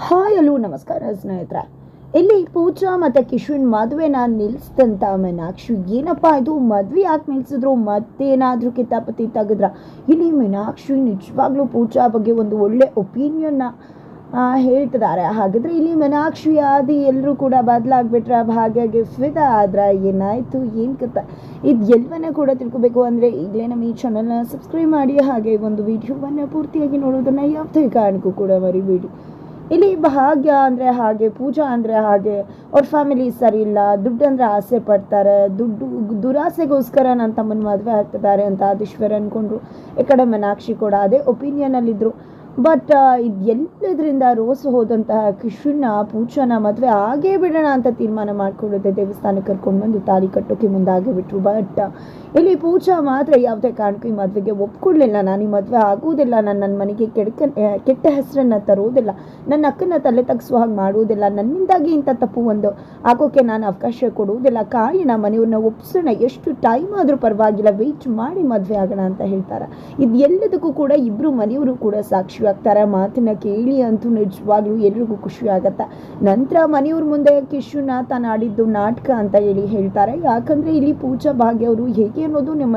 Hi hello ನಮಸ್ಕಾರ ಸ್ನೇಹಿತರೆ. ಇಲ್ಲಿ ಪೂಜಾ ಮತ್ತು ಕಿಶುನ್ ಮದುವೆನ ನಿಲ್ಲಿಸಿದಂಥ ಮೀನಾಕ್ಷಿ. ಏನಪ್ಪ ಇದು? ಮದುವೆ ಯಾಕೆ ನಿಲ್ಲಿಸಿದ್ರು? ಮತ್ತೇನಾದರೂ ಕಿತ್ತಾಪತಿ ತೆಗೆದ್ರ? ಇಲ್ಲಿ ಮೀನಾಕ್ಷಿ ನಿಜವಾಗ್ಲೂ ಪೂಜಾ ಬಗ್ಗೆ ಒಂದು ಒಳ್ಳೆ ಒಪಿನಿಯನ್ನ ಹೇಳ್ತಿದ್ದಾರೆ. ಹಾಗಾದ್ರೆ ಇಲ್ಲಿ ಮೀನಾಕ್ಷಿ ಆದಿ ಎಲ್ಲರೂ ಕೂಡ ಬದಲಾಗ್ಬಿಟ್ರೆ ಭಾಗ್ಯಗೆ ಫಿದ ಆದ್ರೆ ಏನಾಯಿತು? ಏನು ಕಥ? ಇದು ಎಲ್ಲವನ್ನ ಕೂಡ ತಿಳ್ಕೊಬೇಕು ಅಂದರೆ ಈಗಲೇ ನಮ್ಮ ಈ ಚಾನಲ್ನ ಸಬ್ಸ್ಕ್ರೈಬ್ ಮಾಡಿ. ಹಾಗೆ ಒಂದು ವಿಡಿಯೋವನ್ನು ಪೂರ್ತಿಯಾಗಿ ನೋಡೋದನ್ನು ಯಾವುದೇ ಕಾರಣಕ್ಕೂ ಕೂಡ ಮರಿಬೇಡಿ. ಇಲ್ಲಿ ಭಾಗ್ಯ ಅಂದರೆ ಹಾಗೆ, ಪೂಜಾ ಅಂದರೆ ಹಾಗೆ, ಅವ್ರ ಫ್ಯಾಮಿಲಿ ಸರಿ ಇಲ್ಲ, ದುಡ್ಡು ಅಂದರೆ ಆಸೆ ಪಡ್ತಾರೆ, ದುಡ್ಡು, ದುರಾಸೆಗೋಸ್ಕರ ನನ್ನ ತಮ್ಮನ ಮದುವೆ ಆಗ್ತಿದ್ದಾರೆ ಅಂತ ಆದೀಶ್ವರ ಅಂದ್ಕೊಂಡ್ರು ಈ ಕಡೆ ಮೀನಾಕ್ಷಿ ಕೂಡ ಅದೇ ಒಪಿನಿಯನಲ್ಲಿದ್ದರು ಬಟ್ ಇದು ಎಲ್ಲದರಿಂದ ರೋಸು ಹೋದಂತಹ ಕಿಶುನ ಪೂಜಾನ ಮದುವೆ ಆಗೇ ಬಿಡೋಣ ಅಂತ ತೀರ್ಮಾನ ಮಾಡ್ಕೊಂಡಿದ್ದೆ ದೇವಸ್ಥಾನಕ್ಕೆ ಕರ್ಕೊಂಡು ಬಂದು ತಾಳಿ ಕಟ್ಟೋಕೆ ಮುಂದಾಗಿ ಬಿಟ್ರು. ಬಟ್ ಇಲ್ಲಿ ಪೂಜಾ ಮಾತ್ರ ಯಾವುದೇ ಕಾರಣಕ್ಕೂ ಈ ಮದುವೆಗೆ ಒಪ್ಕೊಳ್ಳಿಲ್ಲ. ನಾನು ಈ ಮದುವೆ ಆಗುವುದಿಲ್ಲ. ನಾನು ನನ್ನ ಮನೆಗೆ ಕೆಡಕ ಕೆಟ್ಟ ಹೆಸರನ್ನು ತರುವುದಿಲ್ಲ ನನ್ನ ಅಕ್ಕನ ತಲೆ ತಗ್ಸುವ ಹಾಗೆ ಮಾಡುವುದಿಲ್ಲ. ನನ್ನಿಂದಾಗಿ ಇಂಥ ತಪ್ಪು ಒಂದು ಆಗೋಕೆ ನಾನು ಅವಕಾಶ ಕೊಡುವುದಿಲ್ಲ. ಕಾರಣ ಮನೆಯವ್ರನ್ನ ಒಪ್ಸೋಣ. ಎಷ್ಟು ಟೈಮ್ ಆದರೂ ಪರವಾಗಿಲ್ಲ. ವೆಯ್ಟ್ ಮಾಡಿ ಮದುವೆ ಆಗೋಣ ಅಂತ ಹೇಳ್ತಾರೆ. ಇದು ಎಲ್ಲದಕ್ಕೂ ಕೂಡ ಇಬ್ಬರು ಮನೆಯವರು ಕೂಡ ಸಾಕ್ಷಿ ಆಗ್ತಾರೆ ಮಾತನ್ನ ಕೇಳಿ ಅಂತೂ ನಿಜವಾಗ್ಲೂ ಎಲ್ರಿಗೂ ಖುಷಿ ಆಗತ್ತೆ ನಂತರ ಮನೆಯವ್ರ ಮುಂದೆ ಕಿಶುನ ತಾನು ಆಡಿದ್ದು ನಾಟಕ ಅಂತ ಹೇಳಿ ಹೇಳ್ತಾರೆ. ಯಾಕಂದ್ರೆ ಇಲ್ಲಿ ಪೂಜಾ ಭಾಗ್ಯ ಅವರು ಹೇಗೆ ಅನ್ನೋದು ನಿಮ್ಮ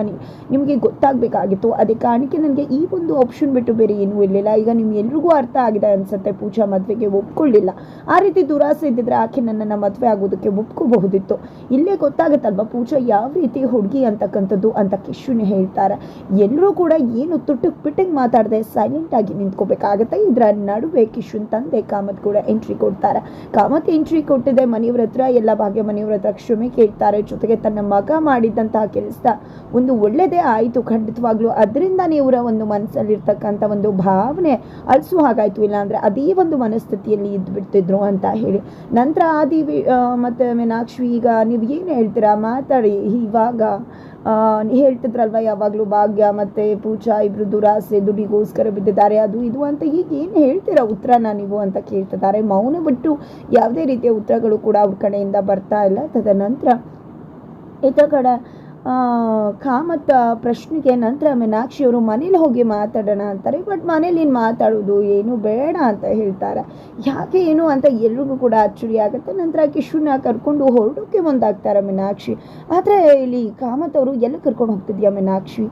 ನಿಮಗೆ ಗೊತ್ತಾಗಬೇಕಾಗಿತ್ತು. ಅದೇ ಕಾರಣಕ್ಕೆ ನನಗೆ ಈ ಒಂದು ಆಪ್ಷನ್ ಬಿಟ್ಟು ಬೇರೆ ಏನೂ ಇರಲಿಲ್ಲ. ಈಗ ನಿಮ್ಗೆ ಎಲ್ರಿಗೂ ಅರ್ಥ ಆಗಿದೆ ಅನ್ಸುತ್ತೆ. ಪೂಜಾ ಮದುವೆಗೆ ಒಪ್ಕೊಳ್ಳಿಲ್ಲ. ಆ ರೀತಿ ದುರಾಸೆ ಇದ್ದಿದ್ರೆ ಆಕೆ ನನ್ನನ್ನು ಮದುವೆ ಆಗೋದಕ್ಕೆ ಒಪ್ಕೋಬಹುದಿತ್ತು. ಇಲ್ಲೇ ಗೊತ್ತಾಗತ್ತಲ್ವಾ ಪೂಜಾ ಯಾವ ರೀತಿ ಹುಡುಗಿ ಅಂತಕ್ಕಂಥದ್ದು ಅಂತ ಕಿಶುನ ಹೇಳ್ತಾರೆ. ಎಲ್ಲರೂ ಕೂಡ ಏನು ತುಟ್ಟಕ್ಕೆ ಪಿಟ್ಟಂಗೆ ಮಾತಾಡದೆ ಸೈಲೆಂಟ್ ಆಗಿ ನಿಂತ್ಕೋಬೇಕಾಗತ್ತೆ ಇದರ ನಡುವೆ ಕಿಶುನ್ ತಂದೆ ಕಾಮತ್ ಕೂಡ ಎಂಟ್ರಿ ಕೊಡ್ತಾರೆ. ಕಾಮತ್ ಎಂಟ್ರಿ ಕೊಟ್ಟಿದೆ, ಮನೆಯವ್ರ ಹತ್ರ, ಎಲ್ಲ ಭಾಗ್ಯ ಮನೆಯವ್ರ ಹತ್ರ ಕ್ಷಮೆ ಕೇಳ್ತಾರೆ. ಜೊತೆಗೆ ತನ್ನ ಮಗ ಮಾಡಿದಂತಹ ಕೆಲಸ ಒಂದು ಒಳ್ಳೆಯದೇ ಆಯಿತು, ಖಂಡಿತವಾಗ್ಲೂ. ಅದರಿಂದ ಇವರ ಒಂದು ಮನಸ್ಸಲ್ಲಿರ್ತಕ್ಕಂಥ ಒಂದು ಭಾವನೆ ಅಲ್ಸು ಹಾಗಾಯಿತು. ಇಲ್ಲಾಂದರೆ ಅದೇ ಒಂದು ಮನಸ್ಥಿತಿಯಲ್ಲಿ ಇದ್ದುಬಿಡ್ತಿದ್ರು ಅಂತ ಹೇಳಿ. ನಂತರ ಆದಿ ಮತ್ತು ಮೀನಾಕ್ಷಿ, ಈಗ ನೀವು ಏನು ಹೇಳ್ತೀರಾ? ಮಾತಾಡಿ. ಇವಾಗ ಹೇಳ್ತಿದ್ರಲ್ವ ಯಾವಾಗಲೂ ಭಾಗ್ಯ ಮತ್ತು ಪೂಜಾ ಇಬ್ರು ದುರಾಸೆ ದುಡಿಗೋಸ್ಕರ ಬಿದ್ದಿದ್ದಾರೆ, ಅದು ಇದು ಅಂತ ಈಗ ಏನು ಹೇಳ್ತೀರಾ ಉತ್ತರನ ನೀವು ಅಂತ ಕೇಳ್ತಿದ್ದಾರೆ. ಮೌನ ಬಿಟ್ಟು ಯಾವುದೇ ರೀತಿಯ ಉತ್ತರಗಳು ಕೂಡ ಅವ್ರ ಕಡೆಯಿಂದ ಬರ್ತಾ ಇಲ್ಲ. ತದನಂತರ ಇತ ಕಡೆ ಕಾಮತ್ ಪ್ರಶ್ನೆಗೆ ನಂತರ ಮೀನಾಕ್ಷಿ ಅವರು ಮನೇಲಿ ಹೋಗಿ ಮಾತಾಡೋಣ ಅಂತಾರೆ. ಬಟ್ ಮನೇಲಿ ಏನು ಮಾತಾಡೋದು ಏನು ಬೇಡ ಅಂತ ಹೇಳ್ತಾರೆ. ಯಾಕೆ ಏನು ಅಂತ ಎಲ್ರಿಗೂ ಕೂಡ ಅಚ್ಚರಿ ಆಗುತ್ತೆ. ನಂತರ ಕಿಶುನ ಕರ್ಕೊಂಡು ಹೊರಡೋಕೆ ಮುಂದಾಗ್ತಾರೆ ಮೀನಾಕ್ಷಿ. ಆದರೆ ಇಲ್ಲಿ ಕಾಮತ್ ಅವರು ಎಲ್ಲ ಕರ್ಕೊಂಡು ಹೋಗ್ತಿದ್ಯಾ ಮೀನಾಕ್ಷಿ?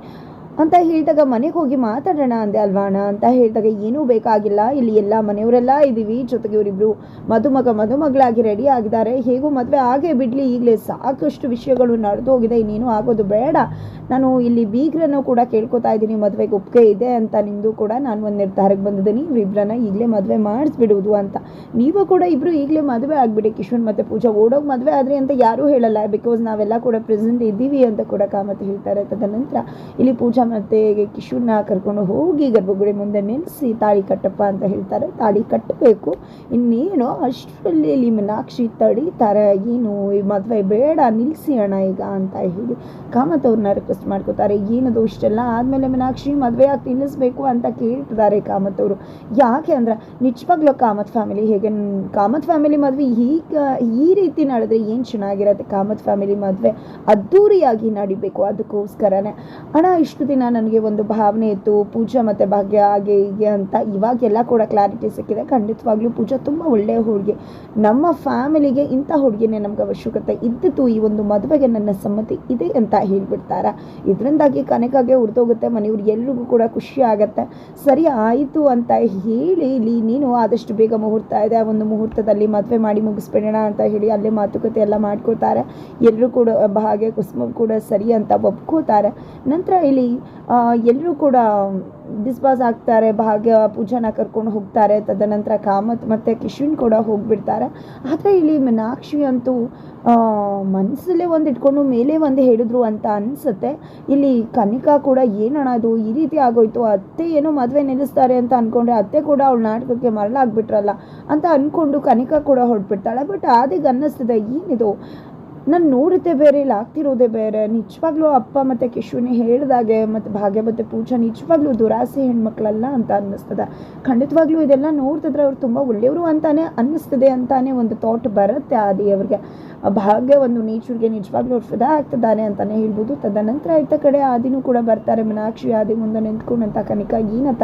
ಅಂತ ಹೇಳಿದಾಗ ಮನೆಗೆ ಹೋಗಿ ಮಾತಾಡೋಣ ಅಂದೆ ಅಲ್ವಾ ಅಣ್ಣ ಅಂತ ಹೇಳಿದಾಗ, ಏನೂ ಬೇಕಾಗಿಲ್ಲ, ಇಲ್ಲಿ ಎಲ್ಲ ಮನೆಯವರೆಲ್ಲ ಇದ್ದೀವಿ. ಜೊತೆಗೆ ಇವರಿಬ್ರು ಮದುಮಗ, ಮದುಮಗಳಾಗಿ ರೆಡಿ ಆಗಿದ್ದಾರೆ. ಹೇಗೂ ಮದುವೆ ಆಗೇ ಬಿಡಲಿ. ಈಗಲೇ ಸಾಕಷ್ಟು ವಿಷಯಗಳು ನಡೆದು ಹೋಗಿದೆ. ಇನ್ನೇನು ಆಗೋದು ಬೇಡ. ನಾನು ಇಲ್ಲಿ ಬೀಗ್ರನ್ನು ಕೂಡ ಕೇಳ್ಕೊತಾ ಇದ್ದೀನಿ. ಮದುವೆಗೆ ಒಪ್ಪಿಗೆ ಇದೆ ಅಂತ ನಿಮ್ಮದು ಕೂಡ ನಾನು ಒಂದು ನಿರ್ಧಾರಕ್ಕೆ ಬಂದಿದ್ದೀನಿ. ಇವರಿಬ್ರನ್ನ ಈಗಲೇ ಮದುವೆ ಮಾಡಿಸ್ಬಿಡುವುದು ಅಂತ. ನೀವು ಕೂಡ ಇಬ್ಬರು ಈಗಲೇ ಮದುವೆ ಆಗಿಬಿಡಿ. ಕಿಶೋನ್ ಮತ್ತು ಪೂಜಾ ಓಡೋಗಿ ಮದುವೆ ಆದರೆ ಅಂತ ಯಾರೂ ಹೇಳಲ್ಲ. ಬಿಕಾಸ್ ನಾವೆಲ್ಲ ಕೂಡ ಪ್ರೆಸೆಂಟ್ ಇದ್ದೀವಿ ಅಂತ ಕೂಡ ಕಾಮತ್ ಹೇಳ್ತಾರೆ. ತದನಂತರ ಇಲ್ಲಿ ಪೂಜಾ ಮತ್ತು ಕಿಶುನ ಕರ್ಕೊಂಡು ಹೋಗಿ ಗರ್ಭಗುಡಿ ಮುಂದೆ ನಿಲ್ಲಿಸಿ ತಾಳಿ ಕಟ್ಟಪ್ಪ ಅಂತ ಹೇಳ್ತಾರೆ. ತಾಳಿ ಕಟ್ಟಬೇಕು. ಇನ್ನೇನು, ಅಷ್ಟರಲ್ಲಿ ಇಲ್ಲಿ ಮೀನಾಕ್ಷಿ ತಡೀತಾರೆ. ಏನು, ಈ ಮದುವೆ ಬೇಡ, ನಿಲ್ಲಿಸಿ ಅಣ್ಣ ಈಗ ಅಂತ ಹೇಳಿ ಕಾಮತ್ ಅವ್ರನ್ನ ರಿಕ್ವೆಸ್ಟ್ ಮಾಡ್ಕೋತಾರೆ. ಏನದು ಇಷ್ಟೆಲ್ಲ ಆದಮೇಲೆ ಮೀನಾಕ್ಷಿ, ಮದುವೆ ಯಾಕೆ ನಿಲ್ಲಿಸ್ಬೇಕು ಅಂತ ಕೇಳ್ತಿದ್ದಾರೆ ಕಾಮತ್ ಅವರು ಯಾಕೆ ಅಂದ್ರೆ, ನಿಜವಾಗ್ಲೂ ಕಾಮತ್ ಫ್ಯಾಮಿಲಿ ಹೇಗೆ, ಕಾಮತ್ ಫ್ಯಾಮಿಲಿ ಮದುವೆ ಈಗ, ಈ ರೀತಿ ನಡೆದ್ರೆ ಏನು ಚೆನ್ನಾಗಿರತ್ತೆ? ಕಾಮತ್ ಫ್ಯಾಮಿಲಿ ಮದುವೆ ಅದ್ದೂರಿಯಾಗಿ ನಡಿಬೇಕು. ಅದಕ್ಕೋಸ್ಕರನೇ. ಅಣ್ಣ, ಇಷ್ಟು ದಿನ ನನಗೆ ಒಂದು ಭಾವನೆ ಇತ್ತು, ಪೂಜಾ ಮತ್ತು ಭಾಗ್ಯ ಹಾಗೆ ಹೀಗೆ ಅಂತ. ಇವಾಗೆಲ್ಲ ಕೂಡ ಕ್ಲಾರಿಟಿ ಸಿಕ್ಕಿದೆ. ಖಂಡಿತವಾಗ್ಲೂ ಪೂಜಾ ತುಂಬ ಒಳ್ಳೆಯ ಹುಡುಗಿ. ನಮ್ಮ ಫ್ಯಾಮಿಲಿಗೆ ಇಂಥ ಹುಡುಗಿನೇ ನಮ್ಗೆ ಅವಶ್ಯಕತೆ ಇದ್ದಿತ್ತು ಈ ಒಂದು ಮದುವೆಗೆ ನನ್ನ ಸಮ್ಮತಿ ಇದೆ ಅಂತ ಹೇಳ್ಬಿಡ್ತಾರೆ? ಇದರಿಂದಾಗಿ ಕನಕಾಗೆ ಉರಿದೋಗುತ್ತೆ, ಮನೆಯವ್ರು ಎಲ್ರಿಗೂ ಕೂಡ ಖುಷಿ ಆಗುತ್ತೆ. ಸರಿ ಆಯಿತು ಅಂತ ಹೇಳಿ, ಇಲ್ಲಿ ನೀನು ಆದಷ್ಟು ಬೇಗ ಮುಹೂರ್ತ ಇದೆ ಆ ಒಂದು ಮುಹೂರ್ತದಲ್ಲಿ ಮದುವೆ ಮಾಡಿ ಮುಗಿಸ್ಬಿಡೋಣ ಅಂತ ಹೇಳಿ ಅಲ್ಲೇ ಮಾತುಕತೆ ಎಲ್ಲ ಮಾಡ್ಕೊಳ್ತಾರೆ. ಎಲ್ಲರೂ ಕೂಡ, ಭಾಗ್ಯ ಕುಸುಮ ಕೂಡ ಸರಿ ಅಂತ ಒಪ್ಕೋತಾರೆ. ನಂತರ ಇಲ್ಲಿ ಎಲ್ಲರೂ ಕೂಡ ಡಿಸ್ಪಾಸ್ ಆಗ್ತಾರೆ, ಭಾಗ್ಯ ಪೂಜಾನ ಕರ್ಕೊಂಡು ಹೋಗ್ತಾರೆ, ತದನಂತರ ಕಾಮತ್ ಮತ್ತು ಕಿಶನ್ ಕೂಡ ಹೋಗ್ಬಿಡ್ತಾರೆ. ಆದರೆ ಇಲ್ಲಿ ಮೀನಾಕ್ಷಿ ಅಂತೂ ಮನಸ್ಸಲ್ಲೇ ಒಂದು ಇಟ್ಕೊಂಡು ಮೇಲೆ ಒಂದು ಹೇಳಿದ್ರು ಅಂತ ಅನಿಸುತ್ತೆ. ಇಲ್ಲಿ ಕನಿಕಾ ಕೂಡ, ಏನಣ್ಣ ಅದು ಈ ರೀತಿ ಆಗೋಯ್ತು. ಅತ್ತೆ ಏನೋ ಮದುವೆ ನಿಲ್ಲಿಸ್ತಾರೆ ಅಂತ ಅಂದ್ಕೊಂಡ್ರೆ ಅತ್ತೆ ಕೂಡ ಅವಳ ನಾಟಕಕ್ಕೆ ಮರಳಾಗ್ಬಿಟ್ರಲ್ಲ ಅಂತ ಅಂದ್ಕೊಂಡು ಕನಿಕಾ ಕೂಡ ಹೊರಟ್ಬಿಡ್ತಾಳೆ. ಬಟ್ ಆದಿಗೆ ಅನ್ನಿಸ್ತಿದೆ, ಏನಿದು? ನಾನು ನೋಡಿದ್ದೆ ಬೇರೆ, ಇಲ್ಲಿ ಆಗ್ತಿರೋದೇ ಬೇರೆ. ನಿಜವಾಗ್ಲೂ ಅಪ್ಪ ಮತ್ತು ಕಿಶುನಿ ಹೇಳಿದಾಗೆ ಮತ್ತು ಭಾಗ್ಯ ಮತ್ತು ಪೂಜಾ ನಿಜವಾಗ್ಲೂ ದುರಾಸೆ ಹೆಣ್ಮಕ್ಳಲ್ಲ ಅಂತ ಅನ್ನಿಸ್ತದೆ. ಖಂಡಿತವಾಗ್ಲೂ ಇದೆಲ್ಲ ನೋಡ್ತಿದ್ರೆ ಅವ್ರು ತುಂಬ ಒಳ್ಳೆಯವರು ಅಂತಾನೆ ಅನ್ನಿಸ್ತದೆ ಅಂತಾನೆ ಒಂದು ಥಾಟ್ ಬರುತ್ತೆ ಆದಿ ಅವ್ರಿಗೆ ಭಾಗ್ಯ ಒಂದು ನೇಚರ್ಗೆ ನಿಜವಾಗ್ಲೂ ಅವ್ರು ಫಿದಾ ಆಗ್ತಿದ್ದಾನೆ ಅಂತಲೇ ಹೇಳ್ಬೋದು. ತದನಂತರ ಆಯ್ತ ಕಡೆ ಆದಿನೂ ಕೂಡ ಬರ್ತಾರೆ, ಮೀನಾಕ್ಷಿ ಆದಿ ಮುಂದೆ ನಿಂತ್ಕೊಂಡಂತ ಕನಿಕ ಏನಂತ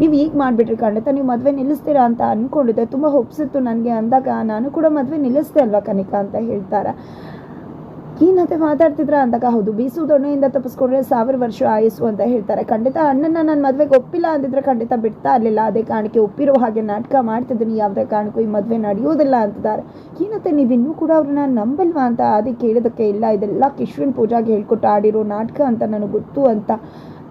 ನೀವು ಈಗ ಮಾಡಿಬಿಟ್ರಿ ಖಂಡಿತ, ನೀವು ಮದುವೆ ನಿಲ್ಲಿಸ್ತೀರಾ ಅಂತ ಅಂದ್ಕೊಂಡಿದ್ದೆ ತುಂಬ ಹೊಪ್ಸಿತ್ತು ನನಗೆ ಅಂದಾಗ. ನಾನು ಕೂಡ ಮದುವೆ ನಿಲ್ಲಿಸ್ದೆ ಅಲ್ವಾ ಕನಿಕಾ ಅಂತ ಹೇಳ್ತಾರೆ. ಏನಂತೆ ಮಾತಾಡ್ತಿದ್ರ ಅಂದಾಗ ಹೌದು ಬೀಸು ದೊಣ್ಣೆಯಿಂದ ತಪ್ಪಿಸ್ಕೊಂಡ್ರೆ ಸಾವಿರ ವರ್ಷ ಆಯಸ್ಸು ಅಂತ ಹೇಳ್ತಾರೆ. ಖಂಡಿತ ಅಣ್ಣನ ನನ್ನ ಮದುವೆಗೆ ಒಪ್ಪಿಲ್ಲ ಅಂದಿದ್ರೆ ಖಂಡಿತ ಬಿಡ್ತಾ ಇರಲಿಲ್ಲ. ಅದೇ ಕಾರಣಕ್ಕೆ ಒಪ್ಪಿರೋ ಹಾಗೆ ನಾಟಕ ಮಾಡ್ತಿದ್ದೀನಿ, ಯಾವುದೇ ಕಾರಣಕ್ಕೂ ಈ ಮದುವೆ ನಡೆಯೋದಿಲ್ಲ ಅಂತಿದ್ದಾರೆ. ಏನಂತೆ ನೀವು ಇನ್ನೂ ಕೂಡ ಅವ್ರನ್ನ ನಂಬಲ್ವಾ ಅಂತ ಅದಕ್ಕೆ ಕೇಳೋದಕ್ಕೆ ಇಲ್ಲ. ಇದೆಲ್ಲ ಕಿಶ್ವಿನ್ ಪೂಜಾಗೆ ಹೇಳ್ಕೊಟ್ಟು ಆಡಿರೋ ನಾಟಕ ಅಂತ ನನಗೆ ಗೊತ್ತು ಅಂತ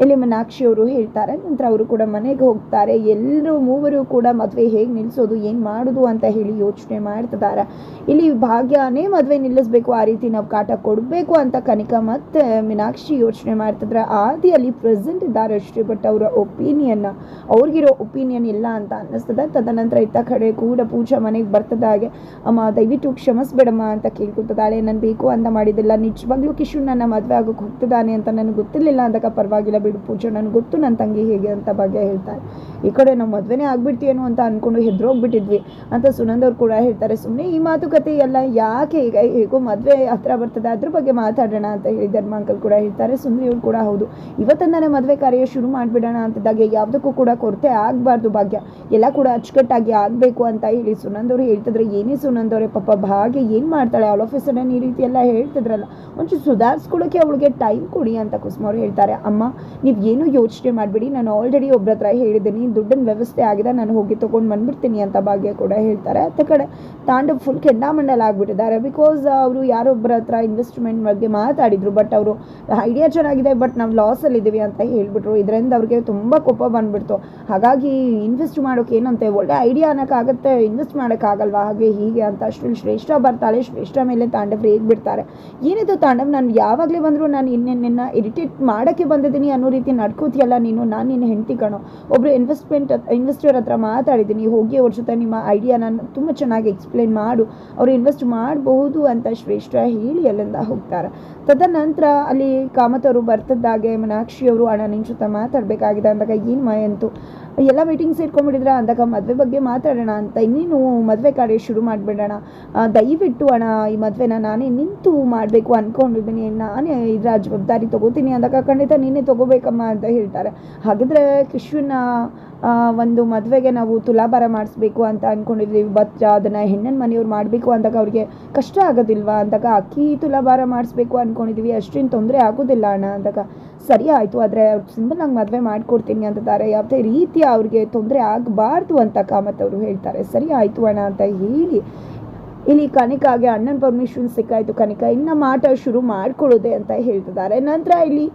ಇಲ್ಲಿ ಮೀನಾಕ್ಷಿ ಅವರು ಹೇಳ್ತಾರೆ, ನಂತರ ಅವರು ಕೂಡ ಮನೆಗೆ ಹೋಗ್ತಾರೆ. ಎಲ್ಲರೂ ಮೂವರು ಕೂಡ ಮದುವೆ ಹೇಗೆ ನಿಲ್ಲಿಸೋದು ಏನು ಮಾಡೋದು ಅಂತ ಹೇಳಿ ಯೋಚನೆ ಮಾಡ್ತಿದ್ದಾರೆ. ಇಲ್ಲಿ ಭಾಗ್ಯನೇ ಮದುವೆ ನಿಲ್ಲಿಸ್ಬೇಕು, ಆ ರೀತಿ ನಾವು ಕಾಟ ಕೊಡಬೇಕು ಅಂತ ಕನಿಕ ಮತ್ತೆ ಮೀನಾಕ್ಷಿ ಯೋಚನೆ ಮಾಡ್ತಿದ್ರೆ ಆದಿ ಅಲ್ಲಿ ಪ್ರೆಸೆಂಟ್ ಇದ್ದಾರೆ ಅಷ್ಟೇ ಬಟ್ ಅವರ ಒಪಿನಿಯನ್ ಅವ್ರಿಗಿರೋ ಒಪಿನಿಯನ್ ಇಲ್ಲ ಅಂತ ಅನ್ನಿಸ್ತದೆ. ತದನಂತರ ಇತ್ತ ಕಡೆ ಕೂಡ ಪೂಜಾ ಮನೆಗೆ ಬರ್ತದಾಗೆ ಅಮ್ಮ, ದಯವಿಟ್ಟು ಕ್ಷಮಿಸ್ಬೇಡಮ್ಮ ಅಂತ ಕೇಳ್ಕೊತದಾಳೆ ನಾನು ಬೇಕು ಅಂತ ಮಾಡಿದ್ದಿಲ್ಲ. ನಿಜವಾಗ್ಲೂ ಕಿಶು ನನ್ನ ಮದುವೆ ಆಗೋಕೆ ಹೋಗ್ತಿದ್ದಾನೆ ಅಂತ ನನಗೆ ಗೊತ್ತಿರಲಿಲ್ಲ ಅಂದಾಗ ಪರವಾಗಿಲ್ಲ ಬಿಡು, ಪೂಜೆ ನನಗೆ ಗೊತ್ತು ನನ್ನ ತಂಗಿ ಹೇಗೆ ಅಂತ ಭಾಗ್ಯ ಹೇಳ್ತಾರೆ ಈ ಕಡೆ ನಾವು ಮದುವೆನೇ ಆಗ್ಬಿಡ್ತೀಯೇನೋ ಅಂತ ಅಂದ್ಕೊಂಡು ಹೆದ್ರೋಗ್ಬಿಟ್ಟಿದ್ವಿ. ಅಂತ ಸುನಂದ್ ಅವ್ರು ಕೂಡ ಹೇಳ್ತಾರೆ ಸುಮ್ಮನೆ ಈ ಮಾತುಕತೆ ಎಲ್ಲ ಯಾಕೆ ಈಗ ಹೇಗೋ ಮದುವೆ ಹತ್ರ ಬರ್ತದೆ, ಅದ್ರ ಬಗ್ಗೆ ಮಾತಾಡೋಣ ಅಂತ ಹೇಳಿ ಧರ್ಮ ಅಂಕಲ್ ಕೂಡ ಹೇಳ್ತಾರೆ. ಇವ್ರು ಕೂಡ ಹೌದು. ಇವತ್ತಂದಾನೆ ಮದುವೆ ಕಾರ್ಯ ಶುರು ಮಾಡಿಬಿಡೋಣ ಅಂತಿದ್ದಾಗೆ ಯಾವುದಕ್ಕೂ ಕೂಡ ಕೊರತೆ ಆಗಬಾರ್ದು ಭಾಗ್ಯ. ಎಲ್ಲ ಕೂಡ ಅಚ್ಚುಕಟ್ಟಾಗಿ ಆಗಬೇಕು ಅಂತ ಹೇಳಿ ಸುನಂದ್ ಅವ್ರು ಹೇಳ್ತಿದ್ರೆ. ಏನೇ ಅವರೇ, ಪಾಪ ಭಾಗ್ಯ ಏನು ಮಾಡ್ತಾಳೆ? ಆಲ್ ಆಫ್ ಈ ರೀತಿ ಎಲ್ಲ ಹೇಳ್ತಿದ್ರಲ್ಲ. ಒಂಚೂರು ಸುಧಾರಿಸ್ಕೊಳ್ಳೋಕೆ ಅವಳಿಗೆ ಟೈಮ್ ಕೊಡಿ ಅಂತ ಕುಸುಮ ಅವ್ರು ಹೇಳ್ತಾರೆ. ಅಮ್ಮ ನೀವು ಏನು ಯೋಚನೆ ಮಾಡಬೇಡಿ. ನಾನು ಆಲ್ರೆಡಿ ಒಬ್ಬರ ಹತ್ರ ಹೇಳಿದ್ದೀನಿ, ದುಡ್ಡಿನ ವ್ಯವಸ್ಥೆ ಆಗಿದೆ, ನಾನು ಹೋಗಿ ತೊಗೊಂಡು ಬಂದ್ಬಿಡ್ತೀನಿ ಅಂತ ಭಾಗ್ಯ ಕೂಡ ಹೇಳ್ತಾರೆ. ಅತ್ತ ಕಡೆ ತಾಂಡವ್ ಫುಲ್ ಕೆಂಡಾಮಂಡಲ್ ಆಗಿಬಿಟ್ಟಿದ್ದಾರೆ. ಬಿಕಾಸ್ ಅವರು ಯಾರೊಬ್ಬರ ಹತ್ರ ಇನ್ವೆಸ್ಟ್ಮೆಂಟ್ ಬಗ್ಗೆ ಮಾತಾಡಿದರು ಬಟ್ ಅವರು ಐಡಿಯಾ ಚೆನ್ನಾಗಿದೆ ಬಟ್ ನಾವು ಲಾಸಲ್ಲಿದ್ದೀವಿ ಅಂತ ಹೇಳಿಬಿಟ್ರು. ಇದರಿಂದ ಅವ್ರಿಗೆ ತುಂಬ ಕೋಪ ಬಂದ್ಬಿಡ್ತು. ಹಾಗಾಗಿ ಇನ್ವೆಸ್ಟ್ ಮಾಡೋಕೆ ಏನಂತೆ ಒಳ್ಳೆ ಐಡಿಯಾ ಅನ್ನೋಕ್ಕಾಗತ್ತೆ. ಇನ್ವೆಸ್ಟ್ ಮಾಡೋಕ್ಕಾಗಲ್ವಾ ಹಾಗೆ ಹೀಗೆ ಅಂತ ಅಷ್ಟು ಶ್ರೇಷ್ಠ ಬರ್ತಾಳೆ. ಶ್ರೇಷ್ಠ ಮೇಲೆ ತಾಂಡವ್ ಹೇಗೆ ಬಿಡ್ತಾರೆ ಏನಿದು ತಾಂಡವ್? ನಾನು ಯಾವಾಗಲೇ ಬಂದರೂ ನಾನು ಇನ್ನೇನ ಇರಿಟೇಟ್ ಮಾಡೋಕ್ಕೆ ಬಂದಿದ್ದೀನಿ ಅನ್ನೋ ರೀತಿ ನಡ್ಕೋತಿಯಲ್ಲ ನೀನು? ನಾನು ನಿನ್ನ ಹೆಂಡತಿ ಕಣೋ. ಒಬ್ಬರು ಇನ್ವೆಸ್ಟ್ಮೆಂಟ್ ಇನ್ವೆಸ್ಟರ್ ಹತ್ರ ಮಾತಾಡಿದ್ದೀನಿ ಹೋಗಿ ಅವ್ರ ಜೊತೆ ನಿಮ್ಮ ಐಡಿಯಾನ ತುಂಬ ಚೆನ್ನಾಗಿ ಎಕ್ಸ್ಪ್ಲೇನ್ ಮಾಡು. ಅವರು ಇನ್ವೆಸ್ಟ್ ಮಾಡಬಹುದು ಅಂತ ಶ್ರೇಷ್ಠ ಹೇಳಿ ಅಲ್ಲಿಂದ ಹೋಗ್ತಾರೆ. ತದನಂತರ ಅಲ್ಲಿ ಕಾಮತ್ ಅವರು ಬರ್ತದ್ದಾಗೆ, ಮೀನಾಕ್ಷಿ ಅವರು, ಅಣ್ಣ ನಿನ್ನ ಜೊತೆ ಮಾತಾಡಬೇಕಾಗಿದೆ ಅಂದಾಗ, ಏನು ಮಾಯಂತು ಎಲ್ಲ ಮೀಟಿಂಗ್ಸ್ ಸೇರ್ಕೊಂಡ್ಬಿಟ್ಟಿದ್ರ ಅಂದಾಗ ಮದುವೆ ಬಗ್ಗೆ ಮಾತಾಡೋಣ ಅಂತ. ಇನ್ನೇನು ಮದುವೆ ಕಾರ್ಯ ಶುರು ಮಾಡಿಬಿಡೋಣ. ದಯವಿಟ್ಟು ಅಣ್ಣ, ಈ ಮದುವೆನ ನಾನೇ ನಿಂತು ಮಾಡಬೇಕು ಅಂದ್ಕೊಂಡಿದ್ದೀನಿ ನಾನೇ ಇದರ ಜವಾಬ್ದಾರಿ ತೊಗೋತೀನಿ. ಅಂದಾಗ ಖಂಡಿತ ನೀನೇ ತೊಗೋಬೇಕಮ್ಮ ಅಂತ ಹೇಳ್ತಾರೆ. ಹಾಗಿದ್ರೆ ಕಿಶುನ ಒಂದು ಮದುವೆಗೆ ನಾವು ತುಲಾಭಾರ ಮಾಡಿಸ್ಬೇಕು ಅಂತ ಅಂದ್ಕೊಂಡಿದ್ದೀವಿ ಬಚ್ಚ ಅದನ್ನು ಹೆಣ್ಣಿನ ಮನೆಯವ್ರು ಮಾಡಬೇಕು ಅಂದಾಗ ಅವ್ರಿಗೆ ಕಷ್ಟ ಆಗೋದಿಲ್ವಾ? ಅಂದಾಗ ಅಕ್ಕಿ ತುಲಾಭಾರ ಮಾಡಿಸ್ಬೇಕು ಅಂದ್ಕೊಂಡಿದ್ದೀವಿ ಅಷ್ಟೇನು ತೊಂದರೆ ಆಗೋದಿಲ್ಲ ಅಣ್ಣ. ಅಂದಾಗ ಸರಿ ಆಯಿತು, ಆದರೆ ಅವ್ರ ಸಿಂಬಲ್ ನಂಗೆ ಮದುವೆ ಮಾಡಿಕೊಡ್ತೀನಿ ಅಂತಿದ್ದಾರೆ ಯಾವುದೇ ರೀತಿ ಅವ್ರಿಗೆ ತೊಂದರೆ ಆಗಬಾರ್ದು ಅಂತ ಕಾಮತ್ ಅವರು ಹೇಳ್ತಾರೆ. ಸರಿ ಆಯಿತು ಅಣ್ಣ ಅಂತ ಹೇಳಿ. ಇಲ್ಲಿ ಕನಿಕಾಗೆ ಅಣ್ಣನ ಪರ್ಮಿಷನ್ ಸಿಕ್ಕಾಯ್ತು ಕನಿಕಾ, ಇನ್ನು ಮಾಟ ಶುರು ಮಾಡ್ಕೊಳ್ಳೋದೆ ಅಂತ ಹೇಳ್ತಿದ್ದಾರೆ ನಂತರ ಇಲ್ಲಿ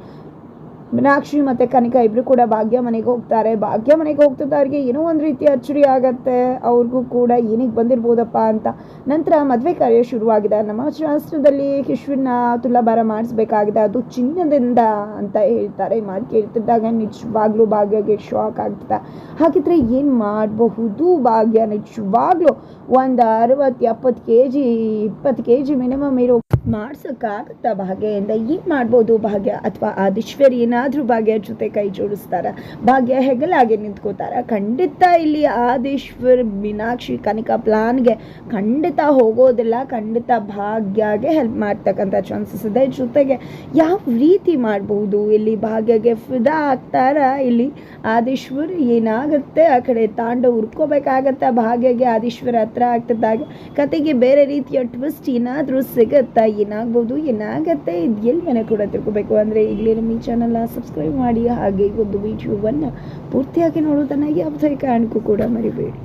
ಮೀನಾಕ್ಷಿ ಮತ್ತು ಕನಿಕಾ ಇಬ್ಬರು ಕೂಡ ಭಾಗ್ಯ ಮನೆಗೆ ಹೋಗ್ತಾರೆ. ಭಾಗ್ಯ ಮನೆಗೆ ಹೋಗ್ತಿದ್ದ ಅವ್ರಿಗೆ ಏನೋ ಒಂದು ರೀತಿ ಅಚ್ಚರಿ ಆಗತ್ತೆ. ಅವ್ರಿಗೂ ಕೂಡ ಏನಿಗೆ ಬಂದಿರ್ಬೋದಪ್ಪ ಅಂತ. ನಂತರ ಮದುವೆ ಕಾರ್ಯ ಶುರುವಾಗಿದೆ. ನಮ್ಮ ಶಾಸ್ತ್ರದಲ್ಲಿ ಕಿಶ್ವಿನ ತುಲಾಭಾರ ಮಾಡಿಸ್ಬೇಕಾಗಿದೆ. ಅದು ಚಿನ್ನದಿಂದ ಅಂತ ಹೇಳ್ತಾರೆ. ಮಾತು ಕೇಳ್ತಿದ್ದಾಗ ನಿಜವಾಗ್ಲೂ ಭಾಗ್ಯಗೆ ಶಾಕ್ ಆಗ್ತದೆ. ಹಾಗಿದ್ರೆ ಏನು ಮಾಡಬಹುದು ಭಾಗ್ಯ? ನಿಜವಾಗ್ಲೂ ಒಂದು ಅರವತ್ತು ಎಪ್ಪತ್ತು ಕೆ ಜಿ ಇಪ್ಪತ್ತು ಕೆ ಜಿ ಮಿನಿಮಮ್ ಇರೋ ಮಾಡ್ಸೋಕ್ಕಾಗುತ್ತಾ ಭಾಗ್ಯದಿಂದ ಏನು ಮಾಡ್ಬೋದು ಭಾಗ್ಯ? ಅಥವಾ ಆದಿಶ್ವರಿ ಏನಾದರೂ ಭಾಗ್ಯ ಜೊತೆ ಕೈ ಜೋಡಿಸ್ತಾರ? ಭಾಗ್ಯ ಹೆಗಲಾಗಿ ನಿಂತ್ಕೋತಾರ? ಖಂಡಿತ ಇಲ್ಲಿ ಆದಿಶ್ವರ್ ಮೀನಾಕ್ಷಿ ಕನಿಕಾ ಪ್ಲಾನ್ಗೆ ಖಂಡಿತ ಹೋಗೋದಿಲ್ಲ. ಖಂಡಿತ ಭಾಗ್ಯಗೆ ಹೆಲ್ಪ್ ಮಾಡ್ತಕ್ಕಂಥ ಚಾನ್ಸಸ್ ಇದೆ. ಜೊತೆಗೆ ಯಾವ ರೀತಿ ಮಾಡ್ಬೋದು? ಇಲ್ಲಿ ಭಾಗ್ಯಗೆ ಫಿದಾ ಆಗ್ತಾರ? ಇಲ್ಲಿ ಆದಿಶ್ವರ್ ಏನಾಗುತ್ತೆ? ಆ ಕಡೆ ತಾಂಡ ಹುರ್ಕೋಬೇಕಾಗತ್ತೆ? ಭಾಗ್ಯಗೆ ಆದಿಶ್ವರ ಹತ್ರ ಆಗ್ತಿದ್ದಾಗ? ಕತೆಗೆ ಬೇರೆ ರೀತಿಯ ಟ್ವಿಸ್ಟ್ ಏನಾದರೂ ಸಿಗುತ್ತಾ? ಏನಾಗ್ಬೋದು, ಏನಾಗತ್ತೆ, ಇದು ಎಲ್ಲಿ ಮನೆ ಕೂಡ ತಿಳ್ಕೊಬೇಕು. ಅಂದರೆ ಇಲ್ಲಿ ನಮ್ಮ ಈ ಚಾನಲ್ನ ಸಬ್ಸ್ಕ್ರೈಬ್ ಮಾಡಿ, ಹಾಗೆ ಒಂದು ವಿಡಿಯೋವನ್ನು ಪೂರ್ತಿಯಾಗಿ ನೋಡೋದನ್ನು ಯಾವುದೇ ಕಾರಣಕ್ಕೂ ಕೂಡ ಮರಿಬೇಡಿ.